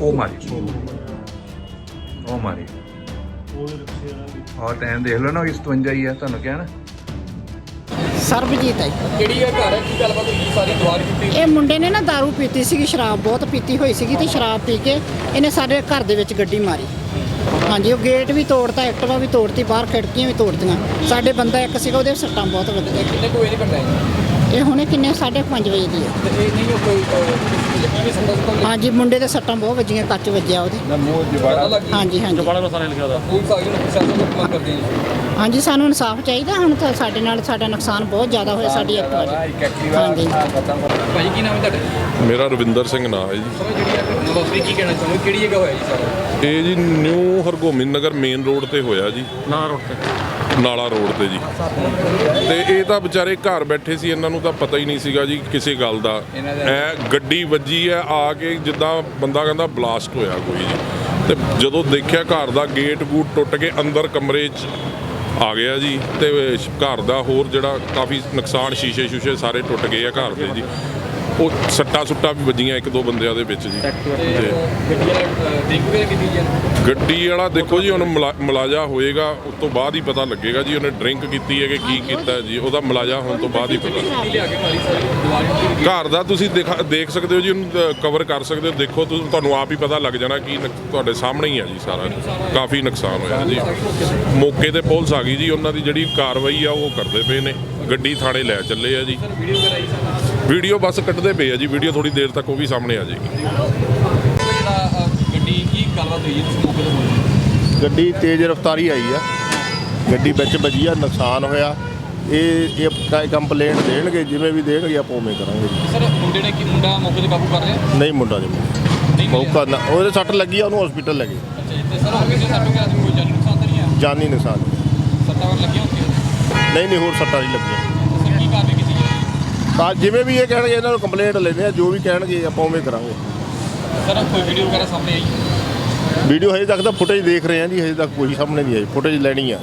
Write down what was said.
ਉਹ ਮਾਰੀ ਉਹ ਮਾਰੀ ਔਰ ਟਾਈਮ ਦੇਖ ਲਓ ਨਾ ਇਸ 52 ਹੀ ਆ ਤੁਹਾਨੂੰ ਕਿਹਾ ਨਾ ਸਰਬਜੀਤ ਹੈ ਕਿਹੜੀ ਹੈ ਘਰ ਹੈ? ਕੀ ਗੱਲਬਾਤ ਹੋਈ? ਸਾਰੀ ਦੁਆਰ ਕੀਤੀ ਇਹ ਮੁੰਡੇ ਨੇ ਨਾ दारू ਪੀਤੀ ਸੀਗੀ ਸ਼ਰਾਬ ਬਹੁਤ ਪੀਤੀ ਹੋਈ ਸੀਗੀ ਤੇ ਸ਼ਰਾਬ ਪੀ ਕੇ ਇਹਨੇ ਸਾਡੇ ਘਰ ਦੇ ਵਿੱਚ ਗੱਡੀ ਮਾਰੀ। ਹਾਂਜੀ ਉਹ ਗੇਟ ਵੀ ਤੋੜਤਾ ਐਕਟਿਵਾ ਵੀ ਤੋੜਤੀ ਬਾਹਰ ਖਿੜਕੀਆਂ ਵੀ ਤੋੜਤੀਆਂ। ਸਾਡੇ ਬੰਦਾ ਇੱਕ ਸੀਗਾ ਉਹਦੇ ਸੱਟਾਂ ਬਹੁਤ ਲੱਗੀਆਂ ਕਿੰਨੇ ਕੋਈ ਨਹੀਂ ਹੈ ਇਹ ਹੁਣੇ ਕਿੰਨੇ 5:30 ਵਜੇ ਦੀ ਹੈ ਤੇ ਇਹ ਨਹੀਂ ਉਹ ਕੋਈ ਸੰਦਾ ਸੰਦਾ ਹਾਂਜੀ ਮੁੰਡੇ ਦੇ ਸੱਟਾਂ ਬਹੁਤ ਵੱਜੀਆਂ ਕੱਚ ਵੱਜਿਆ ਉਹਦੇ। ਲੱਗੀ ਹਾਂਜੀ ਹਾਂਜੀ। ਕੋਈ ਸਾਰੀ ਨੂੰ ਪ੍ਰਸ਼ਾਸਨ ਨੂੰ ਮੰਗ ਕਰਦੇ ਹਾਂ ਹਾਂਜੀ ਸਾਨੂੰ ਇਨਸਾਫ ਚਾਹੀਦਾ ਹੁਣ ਤਾਂ ਸਾਡੇ ਨਾਲ ਸਾਡਾ ਨੁਕਸਾਨ ਬਹੁਤ ਜ਼ਿਆਦਾ ਹੋਇਆ ਸਾਡੀ ਐਕਟਿਵਾ ਦੀ ਹਾਂਜੀ। ਭਾਈ ਕੀ ਨਾਮ ਹੈ ਤੁਹਾਡਾ? ਮੇਰਾ ਰਵਿੰਦਰ ਸਿੰਘ ਨਾਂ ਹੈ ਜੀ। ਸਰ ਜਿਹੜੀ ਹੈ ਘਟਨਾ ਵਾਪਰੀ ਕੀ ਕਹਿਣਾ ਚਾਹੁੰਦੇ ਕਿਹੜੀ ਜਗ੍ਹਾ ਹੋਇਆ ਜੀ ਸਾਰਾ? ਇਹ ਜੀ new Hargobind Nagar main road ਤੇ ਹੋਇਆ ਜੀ। ਨਾਲਾ ਰੋਡ ਤੇ। ਨਾਲਾ ਰੋਡ ਤੇ ਜੀ। ਤੇ ਇਹ ਤਾਂ ਵਿਚਾਰੇ ਘਰ ਬੈਠੇ ਸੀ ਇਹਨਾਂ ਨੂੰ ਤਾਂ ਪਤਾ ਹੀ ਨਹੀਂ ਸੀਗਾ ਜੀ ਕਿਸੇ ਗੱਲ ਦਾ। ਐ ਗੱਡੀ ਵੱਜੀ ਐ ਆ ਕੇ ਜਿੱਦਾਂ ਬੰਦਾ ਕਹਿੰਦਾ ਬਲਾਸਟ ਹੋਇਆ ਕੋਈ ਜੀ। ਤੇ ਜਦੋਂ ਦੇਖਿਆ ਘਰ ਦਾ ਗੇਟ ਗੂਟ ਟੁੱਟ ਕੇ ਅੰਦਰ ਕਮਰੇ 'ਚ ਆ ਗਿਆ ਜੀ ਤੇ ਘਰ ਦਾ ਹੋਰ ਜਿਹੜਾ ਕਾਫੀ ਨੁਕਸਾਨ ਸ਼ੀਸ਼ੇ ਸ਼ੂਸ਼ੇ ਸਾਰੇ ਟੁੱਟ ਗਏ ਆ ਘਰ ਦੇ ਜੀ। ਉਹ ਸੱਟਾ ਸੁੱਟਾ ਵੀ ਵੱਜੀਆਂ ਇੱਕ ਦੋ ਬੰਦਿਆਂ ਦੇ ਵਿੱਚ ਜੀ। ਤੇ ਗੱਡੀ ਵਾਲਾ ਦੇਖੋ ਜੀ ਹੁਣ ਮੁਲਾ- ਮੁਲਾਜ਼ਾ ਹੋਏਗਾ, ਉਸ ਤੋਂ ਬਾਅਦ ਹੀ ਪਤਾ ਲੱਗੇਗਾ ਜੀ, ਉਹਨੇ ਡਰਿੰਕ ਕੀਤੀ ਹੈ ਕਿ ਕੀ ਕੀਤਾ ਹੈ ਜੀ, ਉਹਦਾ ਮੁਲਾਜ਼ਾ ਹੋਣ ਤੋਂ ਬਾਅਦ ਹੀ ਪਤਾ ਘਰ ਦਾ ਤੁਸੀਂ ਦੇਖਾ- ਦੇਖ ਸਕਦੇ ਹੋ ਜੀ, ਉਹਨੂੰ ਕਵਰ ਕਰ ਸਕਦੇ ਹੋ। ਦੇਖੋ, ਤੁ- ਤੁਹਾਨੂੰ ਆਪ ਹੀ ਪਤਾ ਲੱਗ ਜਾਣਾ ਕੀ ਨੁਕ- ਤੁਹਾਡੇ ਸਾਹਮਣੇ ਹੀ ਆ ਜੀ ਸਾਰਾ। ਕਾਫੀ ਨੁਕਸਾਨ ਹੋਇਆ ਜੀ। ਮੌਕੇ ਤੇ ਪੁਲਿਸ ਆ ਗਈ ਜੀ, ਉਹਨਾਂ ਦੀ ਜਿਹੜੀ ਕਾਰਵਾਈ ਆ, ਉਹ ਕਰਦੇ ਪਏ ਨੇ। ਗੱਡੀ ਥਾਣੇ ਲੈ ਚੱਲੇ ਆ ਜੀ। ਵੀਡੀਓ ਬਸ ਕੱਢਦੇ ਪਏ ਆ ਜੀ ਵੀਡੀਓ ਥੋੜੀ ਦੇਰ ਤੱਕ ਉਹ ਵੀ ਸਾਹਮਣੇ ਆ ਜਾਏਗੀ। ਗੱਡੀ ਕੀ ਗੱਲਬਾਤ ਹੋਈ ਹੈ ਤੁਸੀਂ ਮੌਕੇ ਤੇ ਬੋਲੋ ਗੱਡੀ ਤੇਜ਼ ਰਫ਼ਤਾਰੀ ਆਈ ਆ। ਗੱਡੀ ਵਿੱਚ ਵੱਜੀ ਆ ਨੁਕਸਾਨ ਹੋਇਆ। ਇਹ ਇਹ ਕੰਪਲੇਂਟ ਦੇਣਗੇ ਜਿਵੇਂ ਵੀ ਦੇਣਗੇ ਆਪਾਂ ਉਵੇਂ ਕਰਾਂਗੇ ਸਰ ਮੁੰਡੇ ਨੇ ਕੀ ਮੁੰਡਾ ਮੌਕੇ ਤੇ ਕਾਬੂ ਕਰ ਲਿਆ? ਨਹੀਂ ਮੁੰਡਾ ਜੀ ਨਹੀਂ? ਮੌਕਾ ਨਾ ਉਹਦੇ ਸੱਟ ਲੱਗੀ ਆ ਉਹਨੂੰ ਹਸਪੀਟਲ ਲੈ ਗਏ। ਅੱਛਾ ਜੀ, ਤੇ ਸਰ ਹੋਰ ਕਿਸੇ ਸੱਟ ਵਗੈਰਾ ਦੀ ਕੋਈ ਜਾਨੀ ਨੁਕਸਾਨ ਤਾਂ ਨਹੀਂ ਆ ਜਾਨੀ ਨੁਕਸਾਨ। ਸੱਟਾਂ ਵਗੈਰਾ ਲੱਗੀਆਂ ਨਹੀਂ ਨਹੀਂ ਹੋਰ ਸੱਟਾਂ ਨਹੀਂ ਲੱਗੀਆਂ। ਸਰ ਕੀ ਕਾਰਵਾਈ ਕੀਤੀ ਜਾਏਗੀ। ਤਾਂ ਜਿਵੇਂ ਵੀ ਇਹ ਕਹਿਣਗੇ ਇਹਨਾਂ ਨੂੰ ਕੰਪਲੇਂਟ ਲੈਂਦੇ ਆ ਜੋ ਵੀ ਕਹਿਣਗੇ ਆਪਾਂ ਉਵੇਂ ਕਰਾਂਗੇ। ਸਰ ਕੋਈ ਵੀਡੀਓ ਵਗੈਰਾ ਸਾਹਮਣੇ ਆਈ? ਵੀਡੀਓ ਹਜੇ ਤੱਕ ਤਾਂ ਫੁਟੇਜ ਦੇਖ ਰਹੇ ਆ ਜੀ ਹਜੇ ਤੱਕ ਕੋਈ ਸਾਹਮਣੇ ਨਹੀਂ ਆਈ। ਫੁਟੇਜ ਲੈਣੀ ਆ।